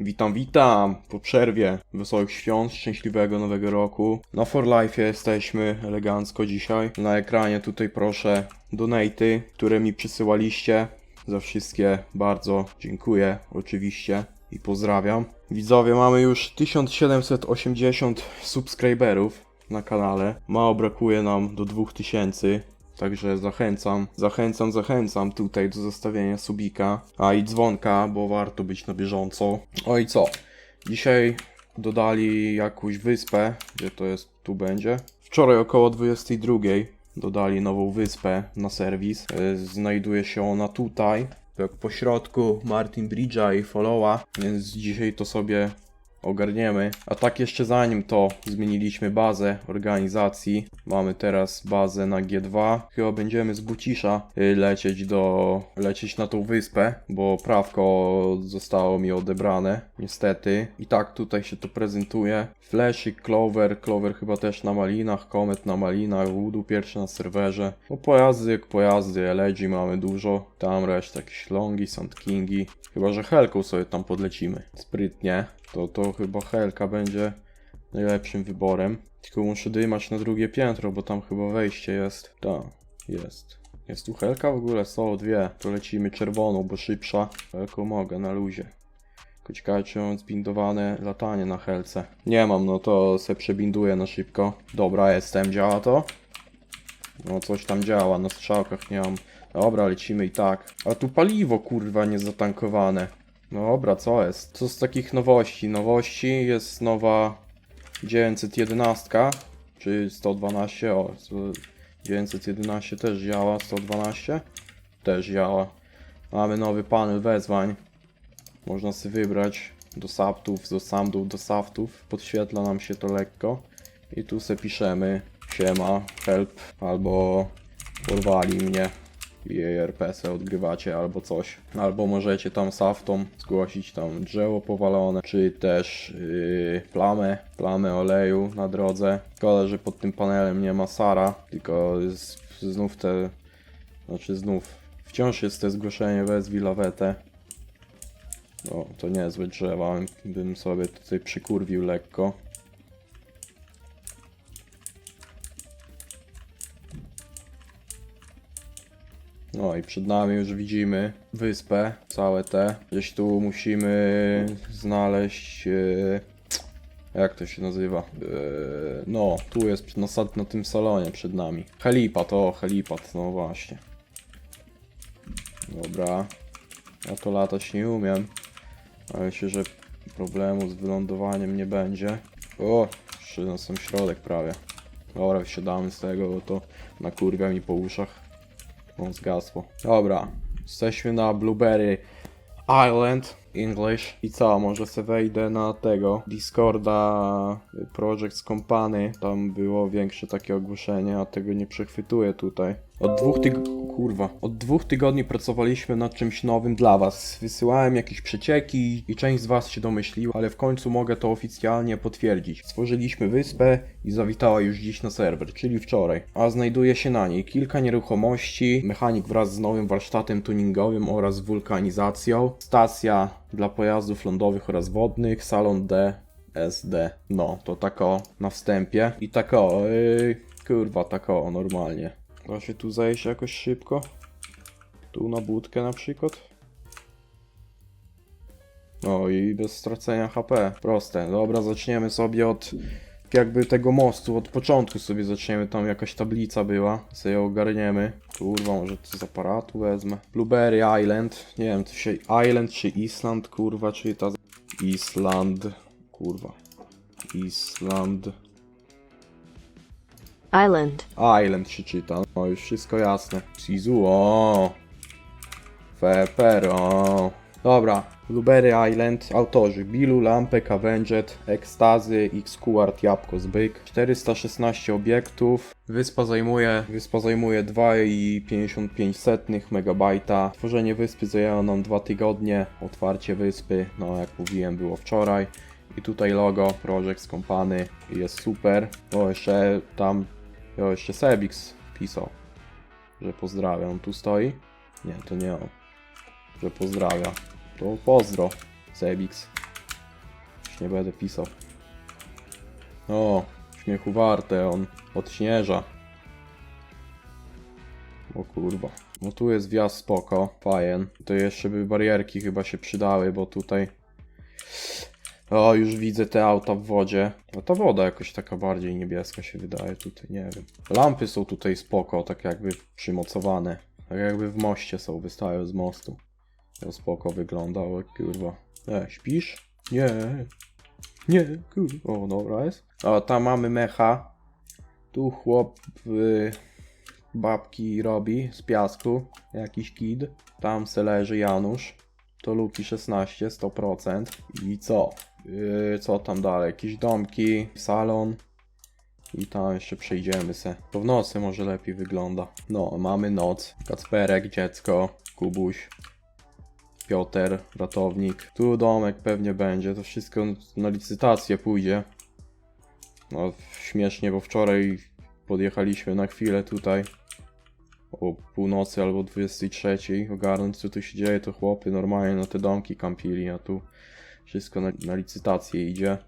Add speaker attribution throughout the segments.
Speaker 1: Witam, witam! Po przerwie wesołych świąt, szczęśliwego nowego roku. Na For Life jesteśmy elegancko dzisiaj. Na ekranie tutaj proszę donaty, które mi przysyłaliście. Za wszystkie bardzo dziękuję oczywiście i pozdrawiam. Widzowie, mamy już 1780 subskryberów na kanale. Mało brakuje nam do 2000. Także zachęcam, zachęcam, zachęcam tutaj do zostawienia subika, a i dzwonka, bo warto być na bieżąco. O i co? Dzisiaj dodali jakąś wyspę, gdzie to jest, tu będzie. Wczoraj około 22 dodali nową wyspę na serwis. E, Znajduje się ona tutaj, tak po środku Martin Bridge'a i Followa, więc dzisiaj to sobie ogarniemy. A tak jeszcze zanim to zmieniliśmy bazę organizacji. Mamy teraz bazę na G2. Chyba będziemy z Bucisza y, lecieć do lecieć na tą wyspę, bo prawko zostało mi odebrane niestety. I tak tutaj się to prezentuje. I Clover, Clover chyba też na malinach, Comet na malinach, Voodoo pierwszy na serwerze. No pojazdy jak pojazdy, LG mamy dużo. Tam reszta jakieś Longi, Sand Kingi. Chyba, że Helką sobie tam podlecimy. Sprytnie. To, to chyba Helka będzie najlepszym wyborem. Tylko muszę dymać na drugie piętro, bo tam chyba wejście jest. Tak, jest. Jest tu Helka w ogóle? Są dwie. To lecimy czerwoną, bo szybsza. Helką mogę, na luzie. Tylko ciekawe, czy mam zbindowane latanie na Helce. Nie mam, no to se przebinduję na szybko. Dobra, jestem. Działa to? No coś tam działa, na strzałkach nie mam. Dobra, lecimy i tak. A tu paliwo kurwa nie zatankowane. Dobra, co jest? Co z takich nowości? Nowości jest nowa 911, czy 112, o, z- 911 też działa, 112 też działa. Mamy nowy panel wezwań. Można sobie wybrać do saptów, do samdów, do saftów. Podświetla nam się to lekko. I tu se piszemy siema, help, albo porwali mnie i ERP se odgrywacie albo coś. Albo możecie tam saftom zgłosić tam drzewo powalone, czy też yy, plamę, plamę oleju na drodze. Szkoda, że pod tym panelem nie ma Sara, tylko jest znów te, znaczy znów, wciąż jest te zgłoszenie wezwij lawetę. No, to niezłe drzewa, bym sobie tutaj przykurwił lekko. No i przed nami już widzimy wyspę, całe te. Gdzieś tu musimy znaleźć. E, jak to się nazywa? E, no, tu jest na, na tym salonie przed nami. Helipad, o, helipad, no właśnie. Dobra. Ja to latać nie umiem. Ale się, że problemu z wylądowaniem nie będzie. O, jeszcze na sam środek prawie. Dobra, wsiadamy z tego, bo to nakurwia mi po uszach. O, zgasło. Dobra, jesteśmy na Blueberry Island, English. I co, może se wejdę na tego Discorda y, Project Company. Tam było większe takie ogłoszenie, a tego nie przechwytuję tutaj. Od dwóch tyg... kurwa. Od dwóch tygodni pracowaliśmy nad czymś nowym dla was. Wysyłałem jakieś przecieki i część z was się domyśliła, ale w końcu mogę to oficjalnie potwierdzić. Stworzyliśmy wyspę i zawitała już dziś na serwer, czyli wczoraj. A znajduje się na niej kilka nieruchomości, mechanik wraz z nowym warsztatem tuningowym oraz wulkanizacją, stacja dla pojazdów lądowych oraz wodnych, salon D. No, to tako na wstępie. I tako, yy, kurwa, tako normalnie. Da się tu zejść jakoś szybko? Tu na budkę na przykład? No i bez stracenia HP. Proste. Dobra, zaczniemy sobie od jakby tego mostu. Od początku sobie zaczniemy. Tam jakaś tablica była. Sobie ją ogarniemy. Kurwa, może to z aparatu wezmę. Blueberry Island. Nie wiem, to się Island czy Island, kurwa, czy ta... Island. Kurwa. Island.
Speaker 2: Island.
Speaker 1: Island się czyta, no już wszystko jasne. Sizu, o. Feper, o. Dobra, Blueberry Island, autorzy Bilu, Lampek, Avenged, Ekstazy, XQart, Jabłko, Zbyk. 416 obiektów. Wyspa zajmuje, wyspa zajmuje 2,55 MB. Tworzenie wyspy zajęło nam 2 tygodnie. Otwarcie wyspy, no jak mówiłem, było wczoraj. I tutaj logo Project Company jest super. O, jeszcze tam o, jeszcze Sebix pisał, że pozdrawiam. Tu stoi? Nie, to nie on. Że pozdrawia. To pozdro, Sebix. Już nie będę pisał. O, śmiechu warte, on odśnieża. O kurwa. No tu jest wjazd spoko, fajen. To jeszcze by barierki chyba się przydały, bo tutaj... O, już widzę te auta w wodzie. A ta woda jakoś taka bardziej niebieska się wydaje tutaj, nie wiem. Lampy są tutaj spoko, tak jakby przymocowane. Tak jakby w moście są, wystają z mostu. To spoko wygląda, o kurwa. E, śpisz? Nie. Nie, kurwa. O, dobra jest. O, tam mamy mecha. Tu chłop y, babki robi z piasku. Jakiś kid. Tam se leży Janusz. To Luki 16, 100%. I co? Yy, co tam dalej? Jakieś domki, salon. I tam jeszcze przejdziemy se. To w nocy może lepiej wygląda. No, mamy noc. Kacperek, dziecko, Kubuś. Piotr, ratownik. Tu domek pewnie będzie. To wszystko na licytację pójdzie. No, śmiesznie, bo wczoraj podjechaliśmy na chwilę tutaj o północy albo 23 ogarnąć co tu się dzieje, to chłopy normalnie na te domki kampili, a tu wszystko na, na licytację idzie.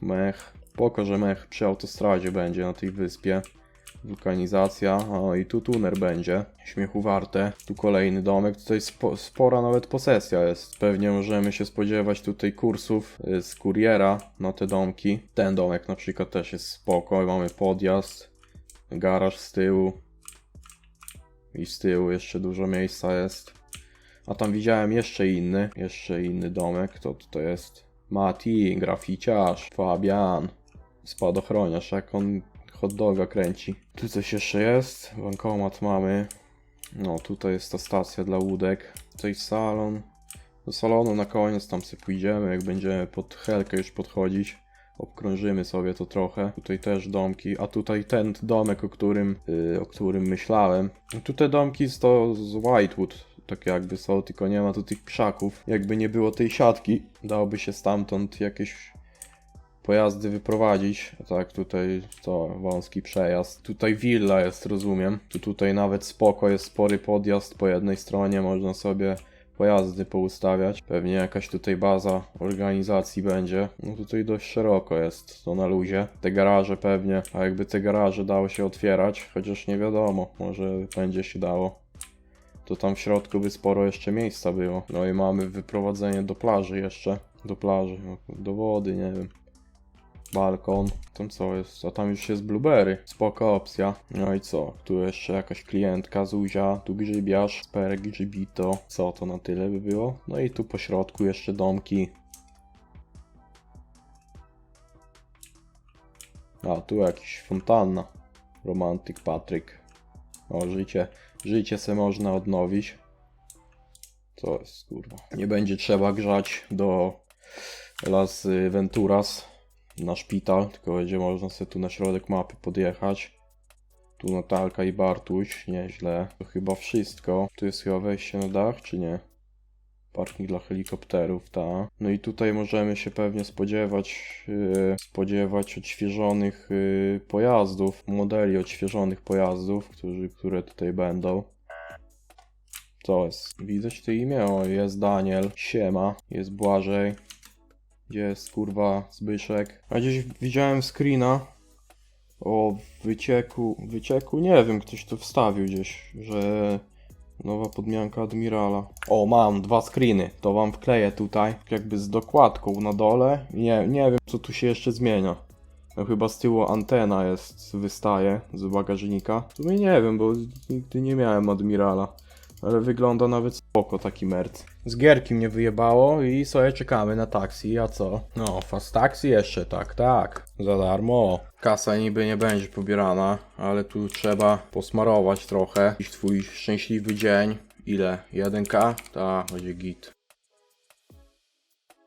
Speaker 1: Mech. Poko, że mech przy autostradzie będzie na tej wyspie. Wulkanizacja. O i tu tuner będzie. Śmiechu warte. Tu kolejny domek. Tutaj spo, spora nawet posesja jest. Pewnie możemy się spodziewać tutaj kursów y, z kuriera na te domki. Ten domek na przykład też jest spoko. Mamy podjazd. Garaż z tyłu. I z tyłu jeszcze dużo miejsca jest. A tam widziałem jeszcze inny, jeszcze inny domek. To to jest Mati, graficiarz, Fabian, spadochroniarz, jak on hot doga kręci. Tu coś jeszcze jest, bankomat mamy. No, tutaj jest ta stacja dla łódek. Tutaj salon. Do salonu na koniec tam sobie pójdziemy, jak będziemy pod Helkę już podchodzić. Obkrążymy sobie to trochę. Tutaj też domki, a tutaj ten domek, o którym, yy, o którym myślałem. Tu te domki z to z Whitewood, tak jakby są, tylko nie ma tu tych krzaków. Jakby nie było tej siatki, dałoby się stamtąd jakieś pojazdy wyprowadzić. Tak, tutaj to wąski przejazd. Tutaj willa jest, rozumiem. Tu tutaj nawet spoko, jest spory podjazd po jednej stronie, można sobie pojazdy poustawiać. Pewnie jakaś tutaj baza organizacji będzie. No tutaj dość szeroko jest to na luzie. Te garaże pewnie, a jakby te garaże dało się otwierać, chociaż nie wiadomo, może będzie się dało. To tam w środku by sporo jeszcze miejsca było. No i mamy wyprowadzenie do plaży jeszcze. Do plaży, no, do wody, nie wiem. Balkon, tam co jest? A tam już jest blueberry. Spoko opcja. No i co? Tu jeszcze jakaś klientka, Zuzia, tu grzybiarz, sperek, grzybito. Co to na tyle by było? No i tu po środku jeszcze domki. A, tu jakiś fontanna. Romantyk Patryk. O, życie, życie se można odnowić. Co jest, kurwa. Nie będzie trzeba grzać do Las Venturas na szpital, tylko będzie można sobie tu na środek mapy podjechać. Tu Natalka i Bartuś, nieźle. To chyba wszystko. Tu jest chyba wejście na dach, czy nie? Parking dla helikopterów, ta. No i tutaj możemy się pewnie spodziewać, yy, spodziewać odświeżonych yy, pojazdów, modeli odświeżonych pojazdów, którzy, które tutaj będą. Co jest? Widać to imię? O, jest Daniel, Siema, jest Błażej. Gdzie jest kurwa Zbyszek? A gdzieś widziałem screena o wycieku, wycieku, nie wiem, ktoś to wstawił gdzieś, że nowa podmianka admirala. O, mam dwa screeny, to wam wkleję tutaj, jakby z dokładką na dole. Nie, nie wiem, co tu się jeszcze zmienia. No chyba z tyłu antena jest, wystaje z bagażnika. W sumie nie wiem, bo nigdy nie miałem admirala. Ale wygląda nawet spoko taki merc. Z gierki mnie wyjebało i sobie czekamy na taksi, a co? No, fast taxi jeszcze, tak, tak. Za darmo. Kasa niby nie będzie pobierana, ale tu trzeba posmarować trochę. Dziś twój szczęśliwy dzień. Ile? 1k? Ta, będzie git.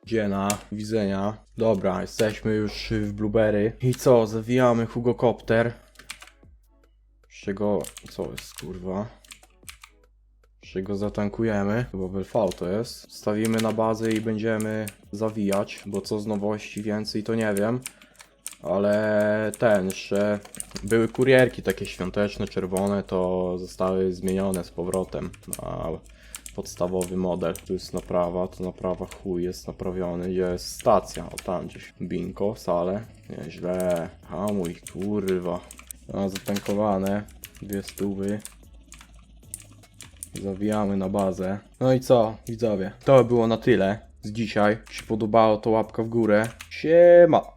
Speaker 1: Dziena, widzenia. Dobra, jesteśmy już w Blueberry. I co, zawijamy Hugokopter. Z czego, co jest kurwa? Z czego zatankujemy, w LV to jest. Stawimy na bazę i będziemy zawijać, bo co z nowości więcej to nie wiem. Ale ten, jeszcze były kurierki takie świąteczne, czerwone, to zostały zmienione z powrotem na, podstawowy model. Tu jest naprawa, to naprawa chuj jest naprawiony. Gdzie jest stacja? O tam gdzieś. Binko, sale. Nieźle. Hamuj, kurwa. A, zatankowane. Dwie stówy. Zawijamy na bazę. No i co, widzowie? To było na tyle z dzisiaj. Jeśli podobało, to łapka w górę. Siema!